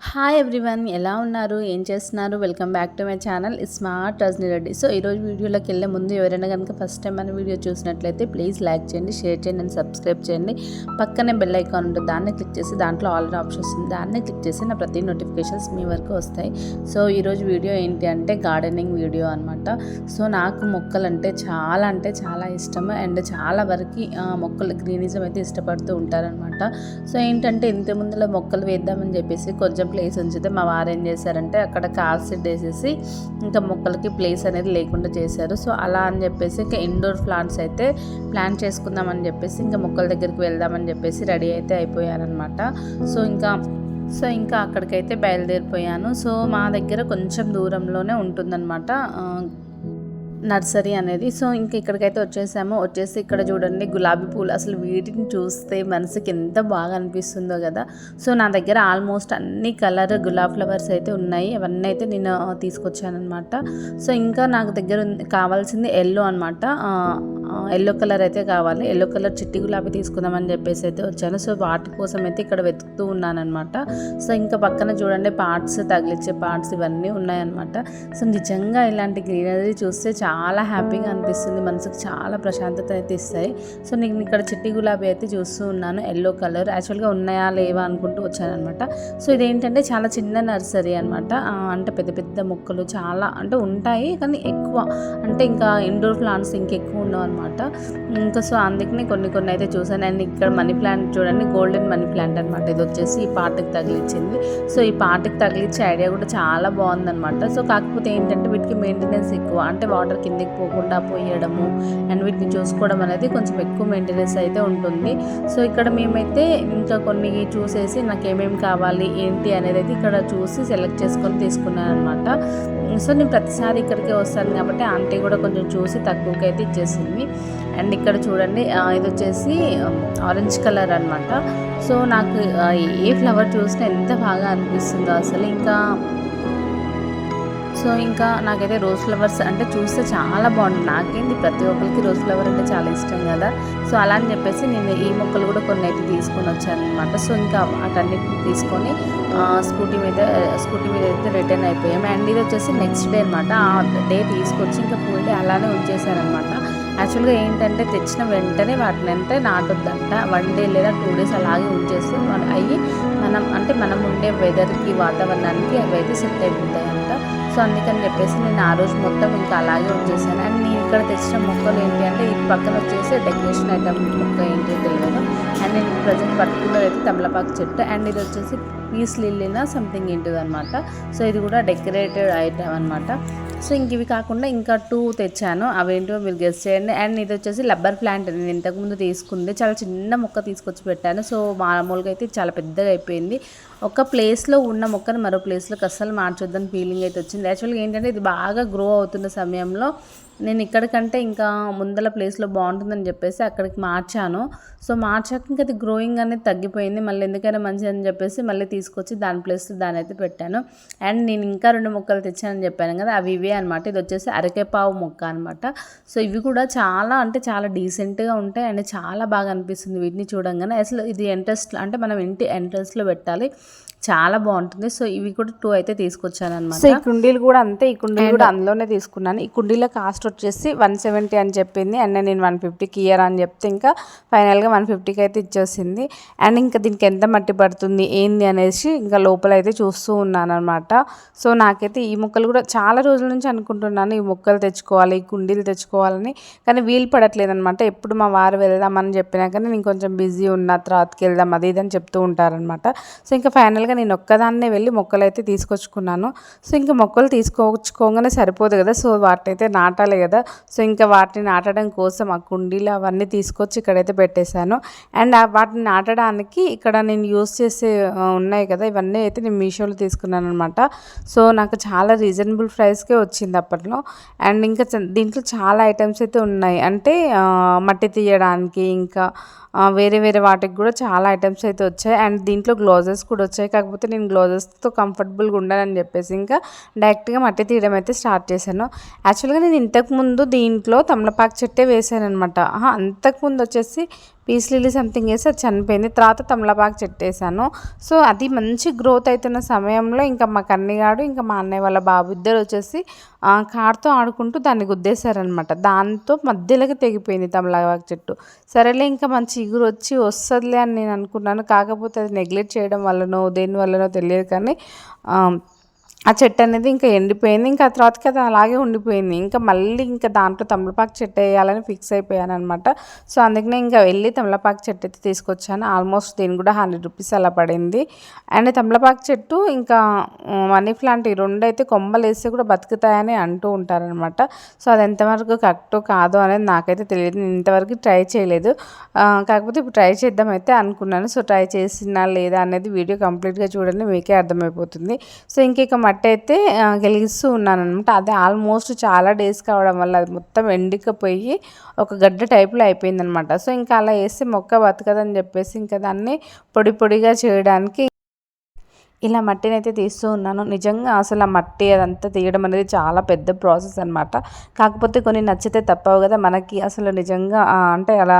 Hi everyone ఎలా ఉన్నారు? ఏం చేస్తున్నారు? Welcome back to my channel smart Rajani Reddy so ఈరోజు వీడియోలోకి వెళ్ళే ముందు ఎవరైనా కనుక ఫస్ట్ టైం మన వీడియో చూసినట్లయితే ప్లీజ్ లైక్ చేయండి షేర్ చేయండి అండ్ సబ్స్క్రైబ్ చేయండి. పక్కనే బెల్ ఐకాన్ ఉంటుంది దాన్ని క్లిక్ చేసి దాంట్లో ఆల్ ఆప్షన్స్ ఉంది. దాన్ని క్లిక్ చేసి నా ప్రతి నోటిఫికేషన్స్ మీ వరకు వస్తాయి. సో ఈరోజు వీడియో ఏంటి అంటే గార్డెనింగ్ వీడియో అనమాట సో నాకు మొక్కలు అంటే చాలా అంటే చాలా ఇష్టం అండ్ చాలా వరకు మొక్కలు గ్రీనిజం అయితే ఇష్టపడుతూ ఉంటారనమాట సో ఏంటంటే ఇంత ముందులో మొక్కలు వేద్దామని చెప్పేసి కొంచెం ప్లేస్ ఉంచితే మా వారు ఏం చేశారంటే అక్కడ కార్ సెట్ వేసేసి ఇంకా మొక్కలకి ప్లేస్ అనేది లేకుండా చేశారు. సో అలా అని చెప్పేసి ఇంకా ఇండోర్ ప్లాంట్స్ అయితే ప్లాన్ చేసుకుందామని చెప్పేసి ఇంకా మొక్కల దగ్గరికి వెళ్దామని చెప్పేసి రెడీ అయితే అయిపోయారనమాట సో ఇంకా సో ఇంకా అక్కడికైతే బయలుదేరిపోయాను. సో మా దగ్గర కొంచెం దూరంలోనే ఉంటుందన్నమాట. నర్సరీ అనేది. సో ఇంక ఇక్కడికైతే వచ్చేసాము. వచ్చేసి ఇక్కడ చూడండి గులాబీ పూలు. అసలు వీటిని చూస్తే మనసుకి ఎంత బాగా అనిపిస్తుందో కదా. సో నా దగ్గర ఆల్మోస్ట్ అన్ని కలర్ గులాబీ ఫ్లవర్స్ అయితే ఉన్నాయి. అవన్నీ అయితే నేను తీసుకొచ్చాను అనమాట సో ఇంకా నాకు దగ్గర ఉంది- కావాల్సింది ఎల్లో అనమాట ఎల్లో కలర్ అయితే కావాలి. ఎల్లో కలర్ చిట్టి గులాబీ తీసుకుందామని చెప్పేసి అయితే వచ్చాను. సో వాటి కోసం అయితే ఇక్కడ వెతుకుతూ ఉన్నానమాట సో ఇంకా పక్కన చూడండి పార్ట్స్ తగిలిచ్చే పార్ట్స్ ఇవన్నీ ఉన్నాయన్నమాట. సో నిజంగా ఇలాంటి గ్రీనరీ చూస్తే చాలా హ్యాపీగా అనిపిస్తుంది. మనసుకు చాలా ప్రశాంతత అయితే ఇస్తాయి. సో నేను ఇక్కడ చిట్టి గులాబీ అయితే చూస్తూ ఉన్నాను. ఎల్లో కలర్ యాక్చువల్గా ఉన్నాయా లేవా అనుకుంటూ వచ్చానమాట సో ఇదేంటంటే చాలా చిన్న నర్సరీ అనమాట అంటే పెద్ద పెద్ద మొక్కలు చాలా అంటే ఉంటాయి కానీ ఎక్కువ. అంటే ఇంకా ఇండోర్ ప్లాంట్స్ ఇంకెక్కువ ఉండవు అనమాట ఇంకా సో అందుకని కొన్ని కొన్ని అయితే చూసాను అండ్ ఇక్కడ మనీ ప్లాంట్ చూడండి గోల్డెన్ మనీ ప్లాంట్ అనమాట ఇది వచ్చేసి ఈ పాటకి తగిలిచ్చింది. సో ఈ పాటకి తగిలిచ్చే ఐడియా కూడా చాలా బాగుందనమాట సో కాకపోతే ఏంటంటే వీటికి మెయింటెనెన్స్ ఎక్కువ. అంటే వాటర్ కిందకి పోకుండా పోయడము అండ్ వీటిని చూసుకోవడం అనేది కొంచెం ఎక్కువ మెయింటెనెన్స్ అయితే ఉంటుంది. సో ఇక్కడ మేమైతే ఇంకా కొన్ని చూసేసి నాకు ఏమేమి కావాలి ఏంటి అనేది అయితే ఇక్కడ చూసి సెలెక్ట్ చేసుకొని తీసుకున్నాను అనమాట సో నేను ప్రతిసారి ఇక్కడికే వస్తాను కాబట్టి ఆంటీ కూడా కొంచెం చూసి తక్కువకి అయితే ఇచ్చేసింది. అండ్ ఇక్కడ చూడండి ఇది వచ్చేసి ఆరెంజ్ కలర్ అనమాట సో నాకు ఏ ఫ్లవర్ చూసినా ఎంత బాగా అనిపిస్తుందో అసలు ఇంకా. సో ఇంకా నాకైతే రోజ్ ఫ్లవర్స్ అంటే చూస్తే చాలా బాగుంటుంది. నాకేంది ప్రతి ఒక్కరికి రోజ్ ఫ్లవర్ అంటే చాలా ఇష్టం కదా. సో అలా అని చెప్పేసి నేను ఈ మొక్కలు కూడా కొన్ని అయితే తీసుకొని వచ్చాను అనమాట సో ఇంకా వాటన్నిటిని తీసుకొని స్కూటీ మీద స్కూటీ మీద అయితే రిటర్న్ అయిపోయాము అండ్ ఇది వచ్చేసి నెక్స్ట్ డే అనమాట ఆ డే తీసుకొచ్చి ఇంకా ఫుల్ డే అలానే ఉంచేసారనమాట యాక్చువల్గా ఏంటంటే తెచ్చిన వెంటనే వాటిని అంటే నాటొద్దంట. వన్ డే లేదా టూ డేస్ అలాగే ఉంచేస్తే అవి అయ్యి మనం అంటే మనం ఉండే వెదర్కి వాతావరణానికి అవి అయితే సెట్ అయిపోతాయంట. సో అందుకని చెప్పేసి నేను ఆ రోజు మొత్తం ఇంకా అలాగే ఉంచేసాను అండ్ నేను ఇక్కడ తెచ్చిన మొక్కలు ఏంటి అంటే ఈ పక్కన వచ్చేసి డెకరేషన్ ఐటమ్ మొక్క ఏంటి తెలియదు అండ్ నేను ప్రజెంట్ పర్టికులర్ అయితే తమలపాకు చెట్టు. అండ్ ఇది వచ్చేసి పీస్ లిల్లీనా సంథింగ్ ఏంటిది అనమాట సో ఇది కూడా డెకరేటెడ్ ఐటమ్ అనమాట సో ఇంక ఇవి కాకుండా ఇంకా టూ తెచ్చాను. అవేంటో మీరు గెస్ట్ చేయండి. అండ్ ఇది వచ్చేసి లబ్బర్ ప్లాంట్. నేను ఇంతకుముందు తీసుకుంది. చాలా చిన్న మొక్క తీసుకొచ్చి పెట్టాను. సో మామూలుగా అయితే చాలా పెద్దగా అయిపోయింది. ఒక ప్లేస్లో ఉన్న మొక్కను మరో ప్లేస్లోకి అస్సలు మార్చొద్దని ఫీలింగ్ అయితే వచ్చింది. యాక్చువల్గా ఏంటంటే ఇది బాగా గ్రో అవుతున్న సమయంలో నేను ఇక్కడికంటే ఇంకా ముందల ప్లేస్లో బాగుంటుందని చెప్పేసి అక్కడికి మార్చాను. సో మార్చాక ఇంకా అది గ్రోయింగ్ అనేది తగ్గిపోయింది. మళ్ళీ ఎందుకైనా మంచిది అని చెప్పేసి మళ్ళీ తీసుకొచ్చి దాని ప్లేస్ దాని అయితే పెట్టాను. అండ్ నేను ఇంకా రెండు మొక్కలు తెచ్చానని చెప్పాను కదా అవి ఇవే అనమాట ఇది వచ్చేసి అరకేపావు మొక్క అనమాట సో ఇవి కూడా చాలా అంటే చాలా డీసెంట్గా ఉంటాయి అండ్ చాలా బాగా అనిపిస్తుంది వీటిని చూడంగానే. అసలు ఇది ఎంట్రెస్ట్ అంటే మనం ఇంటి ఎంట్రెన్స్లో పెట్టాలి. చాలా బాగుంటుంది. సో ఇవి కూడా టూ అయితే తీసుకొచ్చాను అనమాట సో ఈ కుండీలు కూడా అంతే. ఈ కుండీలు కూడా అందులోనే తీసుకున్నాను. ఈ కుండీల కాస్ట్ వచ్చేసి వన్ సెవెంటీ అని చెప్పింది. అండ్ నేను వన్ ఫిఫ్టీకి ఇయర్ అని చెప్తే ఇంకా ఫైనల్గా వన్ ఫిఫ్టీకి అయితే ఇచ్చేసింది. అండ్ ఇంకా దీనికి ఎంత మట్టి పడుతుంది ఏంది అనేసి ఇంకా లోపల అయితే చూస్తూ ఉన్నాను అనమాట సో నాకైతే ఈ మొక్కలు కూడా చాలా రోజుల నుంచి అనుకుంటున్నాను ఈ మొక్కలు తెచ్చుకోవాలి ఈ కుండీలు తెచ్చుకోవాలని. కానీ వీలు పడట్లేదు అనమాట ఎప్పుడు మా వారు వెళ్దామని చెప్పినా కానీ నేను కొంచెం బిజీ ఉన్నా తర్వాతకి వెళ్దాం అది ఇది అని చెప్తూ ఉంటారనమాట సో ఇంకా ఫైనల్గా నేను ఒక్కదాన్నే వెళ్ళి మొక్కలు అయితే తీసుకొచ్చుకున్నాను. సో ఇంకా మొక్కలు తీసుకొచ్చుకోగానే సరిపోదు కదా. సో వాటిని అయితే నాటాలి కదా. సో ఇంకా వాటిని నాటడం కోసం ఆ కుండీలు అవన్నీ తీసుకొచ్చి ఇక్కడైతే పెట్టేశాను. అండ్ వాటిని నాటడానికి ఇక్కడ నేను యూస్ చేసే ఉన్నాయి కదా. ఇవన్నీ అయితే నేను మీషోలో తీసుకున్నాను అనమాట సో నాకు చాలా రీజనబుల్ ప్రైస్కే వచ్చింది అప్పట్లో. అండ్ ఇంకా దీంట్లో చాలా ఐటమ్స్ అయితే ఉన్నాయి. అంటే మట్టి తీయడానికి ఇంకా వేరే వేరే వాటికి కూడా చాలా ఐటమ్స్ అయితే వచ్చాయి. అండ్ దీంట్లో గ్లౌజెస్ కూడా వచ్చాయి కాకపోతే నేను గ్లౌజెస్తో కంఫర్టబుల్గా ఉండాలని చెప్పేసి ఇంకా డైరెక్ట్గా మట్టి తీయడం అయితే స్టార్ట్ చేశాను. యాక్చువల్గా నేను ఇంతకుముందు దీంట్లో తమలపాకు చెట్టే వేసాను అనమాట అంతకుముందు వచ్చేసి పీస్ లిల్లీ సంథింగ్ వేసి అది చనిపోయింది. తర్వాత తమలపాకు చెట్టేశాను. సో అది మంచి గ్రోత్ అవుతున్న సమయంలో ఇంకా మా కన్నిగాడు ఇంకా మా అన్నయ్య వాళ్ళ బాబు ఇద్దరు వచ్చేసి కారుతో కార్తో ఆడుకుంటూ దాన్ని గుద్దేశారనమాట దాంతో మధ్యలోకి తెగిపోయింది తమలపాకు చెట్టు. సరేలే ఇంకా మంచి ఇగురు వచ్చి వస్తుందిలే అని నేను అనుకున్నాను. కాకపోతే అది నెగ్లెక్ట్ చేయడం వల్లనో దేని వల్లనో తెలియదు కానీ ఆ, చెట్టు అనేది ఇంకా ఎండిపోయింది. ఇంకా ఆ తర్వాతకి అది అలాగే ఉండిపోయింది. ఇంకా మళ్ళీ ఇంకా దాంట్లో తమలపాకు చెట్టు వేయాలని ఫిక్స్ అయిపోయాను అనమాట సో అందుకనే ఇంకా వెళ్ళి తమలపాకు చెట్టు అయితే తీసుకొచ్చాను. ఆల్మోస్ట్ దీని కూడా హండ్రెడ్ రూపీస్ అలా పడింది. అండ్ తమలపాకు చెట్టు ఇంకా మనీ ప్లాంట్ ఈ రెండు అయితే కొమ్మలు వేస్తే కూడా బతుకుతాయని అంటూ ఉంటారనమాట సో అది ఎంతవరకు కరెక్టో కాదో అనేది నాకైతే తెలియదు. నేను ఇంతవరకు ట్రై చేయలేదు. కాకపోతే ఇప్పుడు ట్రై చేద్దాం అయితే అనుకున్నాను. సో ట్రై చేసినా లేదా అనేది వీడియో కంప్లీట్గా చూడండి మీకే అర్థమైపోతుంది. సో ఇంక కట్ అయితే గెలిగిస్తూ ఉన్నాను అనమాట అది ఆల్మోస్ట్ చాలా డేస్ కావడం వల్ల అది మొత్తం ఎండికపోయి ఒక గడ్డ టైప్లో అయిపోయిందనమాట సో ఇంకా అలా వేస్తే మొక్క బతకదని చెప్పేసి ఇంకా దాన్ని పొడి పొడిగా చేయడానికి ఇలా మట్టిని అయితే తీస్తూ ఉన్నాను. నిజంగా అసలు ఆ మట్టి అదంతా తీయడం అనేది చాలా పెద్ద ప్రాసెస్ అనమాట కాకపోతే కొన్ని నచ్చితే తప్పవు కదా. మనకి అసలు నిజంగా అంటే అలా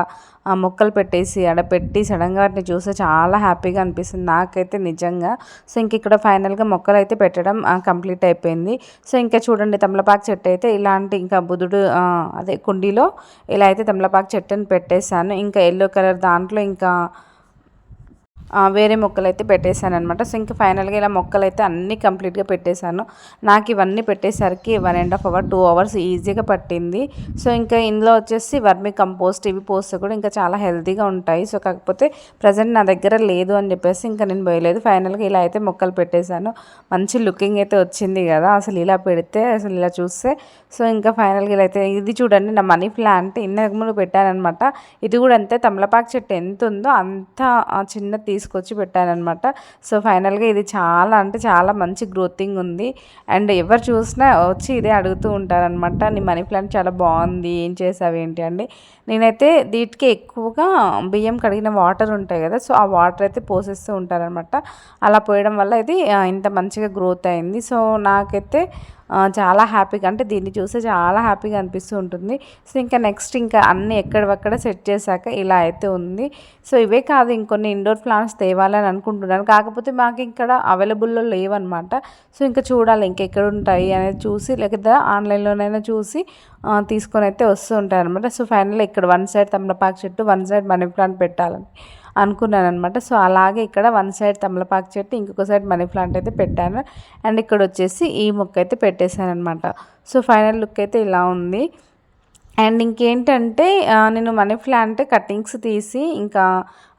ఆ మొక్కలు పెట్టేసి ఆడ పెట్టి సడన్గా వాటిని చూస్తే చాలా హ్యాపీగా అనిపిస్తుంది. నాకైతే నిజంగా. సో ఇంక ఇక్కడ ఫైనల్గా మొక్కలు అయితే పెట్టడం కంప్లీట్ అయిపోయింది. సో ఇంకా చూడండి తమలపాకు చెట్టు అయితే ఇలాంటి ఇంకా బుధుడు అదే కుండీలో ఇలా అయితే తమలపాకు చెట్టుని పెట్టేశాను. ఇంకా ఎల్లో కలర్ దాంట్లో ఇంకా వేరే మొక్కలు అయితే పెట్టేశాను అనమాట సో ఇంకా ఫైనల్గా ఇలా మొక్కలు అయితే అన్నీ కంప్లీట్గా పెట్టేశాను. నాకు ఇవన్నీ పెట్టేసరికి one and half hour two hours ఈజీగా పట్టింది. సో ఇంకా ఇందులో వచ్చేసి వర్మి కంపోస్ట్ ఇవి పోస్తే కూడా ఇంకా చాలా హెల్తీగా ఉంటాయి. సో కాకపోతే ప్రజెంట్ నా దగ్గర లేదు అని చెప్పేసి ఇంకా నేను పోయలేదు. ఫైనల్గా ఇలా అయితే మొక్కలు పెట్టేశాను. మంచి లుకింగ్ అయితే వచ్చింది కదా అసలు ఇలా పెడితే అసలు ఇలా చూస్తే. సో ఇంకా ఫైనల్గా ఇలా అయితే ఇది చూడండి నా మనీ ప్లాంట్ ఇన్నకు ముందు పెట్టానమాట ఇది కూడా అంతే తమలపాకు చెట్టు ఎంత ఉందో అంత చిన్న తీ తీసుకొచ్చి పెట్టానమాట సో ఫైనల్గా ఇది చాలా అంటే చాలా మంచి గ్రోతింగ్ ఉంది. అండ్ ఎవరు చూసినా వచ్చి ఇదే అడుగుతూ ఉంటారనమాట. నీ మనీ ప్లాంట్ చాలా బాగుంది ఏం చేసావు ఏంటి అండి నేనైతే వీటికి ఎక్కువగా బియ్యం కడిగిన వాటర్ ఉంటాయి కదా సో ఆ వాటర్ అయితే పోసేస్తూ ఉంటారనమాట అలా పోయడం వల్ల ఇది ఇంత మంచిగా గ్రోత్ అయింది. సో నాకైతే చాలా హ్యాపీగా అంటే దీన్ని చూస్తే చాలా హ్యాపీగా అనిపిస్తూ ఉంటుంది. సో ఇంకా నెక్స్ట్ ఇంకా అన్నీ ఎక్కడవక్కడ సెట్ చేశాక ఇలా అయితే ఉంది. సో ఇవే కాదు ఇంకొన్ని ఇండోర్ ప్లాంట్స్ తేవాలని అనుకుంటున్నాను. కాకపోతే మాకు ఇక్కడ అవైలబుల్లో లేవన్నమాట. సో ఇంకా చూడాలి ఇంకెక్కడ ఉంటాయి అనేది చూసి లేకపోతే ఆన్లైన్లోనైనా చూసి తీసుకొని అయితే వస్తూ ఉంటాయి అనమాట సో ఫైనల్ ఇక్కడ వన్ సైడ్ తమలపాకు చెట్టు వన్ సైడ్ మనీ ప్లాంట్ పెట్టాలని అనుకున్నాను అనమాట సో అలాగే ఇక్కడ వన్ సైడ్ తమలపాకు చెట్టు ఇంకొక సైడ్ మనీ ప్లాంట్ అయితే పెట్టాను. అండ్ ఇక్కడ వచ్చేసి ఈ మొక్క అయితే పెట్టేశాను అనమాట సో ఫైనల్ లుక్ అయితే ఇలా ఉంది. అండ్ ఇంకేంటంటే నేను మనీ ప్లాంట్ కటింగ్స్ తీసి ఇంకా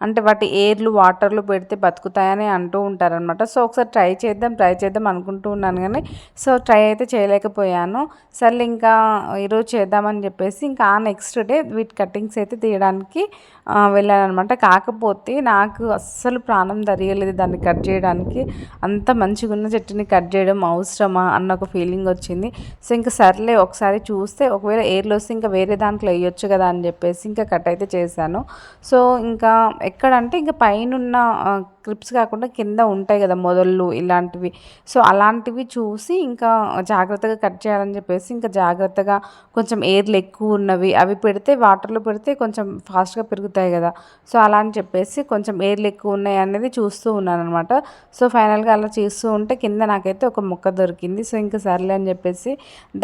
అంటే వాటి ఏర్లు వాటర్లు పెడితే బతుకుతాయని అంటూ ఉంటారనమాట సో ఒకసారి ట్రై చేద్దాం ట్రై చేద్దాం అనుకుంటూ ఉన్నాను కానీ సో ట్రై అయితే చేయలేకపోయాను. సర్లే ఇంకా ఈరోజు చేద్దామని చెప్పేసి ఇంకా ఆ నెక్స్ట్ డే వీటి కటింగ్స్ అయితే తీయడానికి వెళ్ళాను అనమాట కాకపోతే నాకు అస్సలు ప్రాణం దరియలేదు దాన్ని కట్ చేయడానికి. అంత మంచిగా ఉన్న చెట్టుని కట్ చేయడం అవసరమా అన్న ఒక ఫీలింగ్ వచ్చింది. సో ఇంకా సర్లే ఒకసారి చూస్తే ఒకవేళ ఎయిర్లో వస్తే ఇంకా వేరే దాంట్లో వేయొచ్చు కదా అని చెప్పేసి ఇంకా కట్ అయితే చేశాను. సో ఇంకా ఎక్కడంటే ఇంకా పైనున్న క్లిప్స్ కాకుండా కింద ఉంటాయి కదా మొదళ్ళు ఇలాంటివి. సో అలాంటివి చూసి ఇంకా జాగ్రత్తగా కట్ చేయాలని చెప్పేసి ఇంకా జాగ్రత్తగా కొంచెం ఎయిర్లు ఎక్కువ ఉన్నవి అవి పెడితే వాటర్లో పెడితే కొంచెం ఫాస్ట్గా పెరుగుతాయి కదా. సో అలా అని చెప్పేసి కొంచెం ఎయిర్లు ఎక్కువ ఉన్నాయి అనేది చూస్తూ ఉన్నాను అనమాట సో ఫైనల్గా అలా చేస్తూ ఉంటే కింద నాకైతే ఒక మొక్క దొరికింది. సో ఇంకా సర్లే అని చెప్పేసి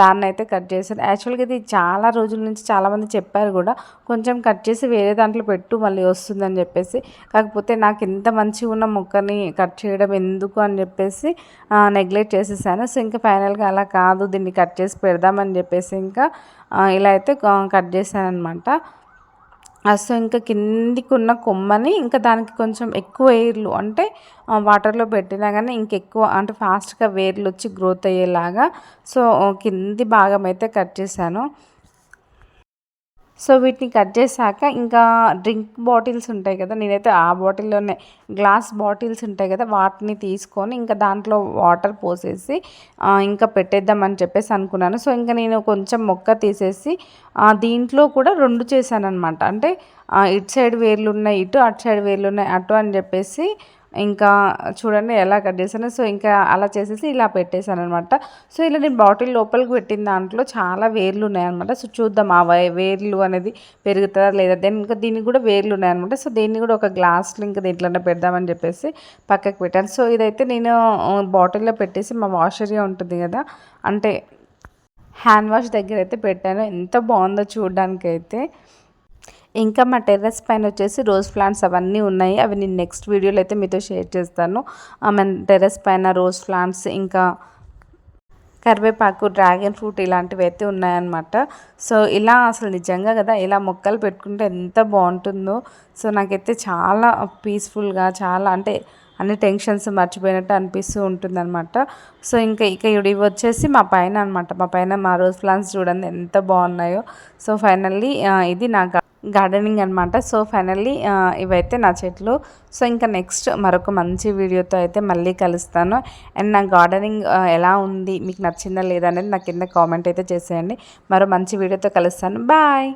దాన్ని అయితే కట్ చేశాను. యాక్చువల్గా ఇది చాలా రోజుల నుంచి చాలామంది చెప్పారు కూడా కొంచెం కట్ చేసి వేరే దాంట్లో పెట్టు మళ్ళీ వస్తుందని చెప్పేసి. కాకపోతే నాకు ఇంత మంచిగా ఉన్న ముక్కని కట్ చేయడం ఎందుకు అని చెప్పేసి నెగ్లెక్ట్ చేసేసాను. సో ఇంకా ఫైనల్గా అలా కాదు దీన్ని కట్ చేసి పెడదామని చెప్పేసి ఇంకా ఇలా అయితే కట్ చేశాను అనమాట సో ఇంకా కిందికి ఉన్న కొమ్మని ఇంకా దానికి కొంచెం ఎక్కువ ఎయిర్లు అంటే వాటర్లో పెట్టినా కానీ ఇంకెక్కువ అంటే ఫాస్ట్గా వేర్లు వచ్చి గ్రోత్ అయ్యేలాగా సో కింది భాగం అయితే కట్ చేశాను. సో వీటిని కట్ చేశాక ఇంకా డ్రింక్ బాటిల్స్ ఉంటాయి కదా నేనైతే ఆ బాటిల్లోనే గ్లాస్ బాటిల్స్ ఉంటాయి కదా వాటిని తీసుకొని ఇంకా దాంట్లో వాటర్ పోసేసి ఇంకా పెట్టేద్దామని చెప్పేసి అనుకున్నాను. సో ఇంకా నేను కొంచెం మొక్క తీసేసి దీంట్లో కూడా రెండు చేశాను అనమాట అంటే ఇటు సైడ్ వేర్లు ఉన్నాయి ఇటు అటు సైడ్ వేర్లు ఉన్నాయి అటు అని చెప్పేసి ఇంకా చూడండి ఎలా కట్ చేశాను. సో ఇంకా అలా చేసేసి ఇలా పెట్టేశాను అనమాట సో ఇలా నేను బాటిల్ లోపలికి పెట్టిన దాంట్లో చాలా వేర్లు ఉన్నాయన్నమాట. సో చూద్దాం ఆ వేర్లు అనేది పెరుగుతుందా లేదా? దెన్ ఇంకా దీనికి కూడా వేర్లు ఉన్నాయన్నమాట. సో దీన్ని కూడా ఒక గ్లాస్లో ఇంకా దీంట్లోనే పెడదామని చెప్పేసి పక్కకు పెట్టాను. సో ఇదైతే నేను బాటిల్లో పెట్టేసి మా వాషర్గా ఉంటుంది కదా? అంటే హ్యాండ్ వాష్ దగ్గర అయితే పెట్టాను. ఎంత బాగుందో చూడడానికి అయితే ఇంకా మా టెర్రస్ పైన వచ్చేసి రోజ్ ప్లాంట్స్ అవన్నీ ఉన్నాయి. అవి నేను నెక్స్ట్ వీడియోలో అయితే మీతో షేర్ చేస్తాను. మన టెర్రస్ పైన రోజ్ ప్లాంట్స్ ఇంకా కరివేపాకు డ్రాగన్ ఫ్రూట్ ఇలాంటివి అయితే ఉన్నాయన్నమాట. సో ఇలా అసలు నిజంగా కదా ఇలా మొక్కలు పెట్టుకుంటే ఎంత బాగుంటుందో. సో నాకైతే చాలా పీస్ఫుల్గా చాలా అంటే అన్ని టెన్షన్స్ మర్చిపోయినట్టు అనిపిస్తూ ఉంటుందన్నమాట. సో ఇంకా ఇక ఇవి వచ్చేసి మా పైన అనమాట మా పైన మా రోజ్ ప్లాంట్స్ చూడండి ఎంత బాగున్నాయో. సో ఫైనల్లీ ఇది నాకు గార్డెనింగ్ అనమాట సో ఫైనల్లీ ఇవైతే నా చెట్లు సో ఇంకా నెక్స్ట్ మరొక మంచి వీడియోతో అయితే మళ్ళీ కలుస్తాను. అండ్ నా గార్డెనింగ్ ఎలా ఉంది మీకు నచ్చిందా లేదా అనేది నాకు కింద కామెంట్ అయితే చేసేయండి. మరో మంచి వీడియోతో కలుస్తాను. బాయ్!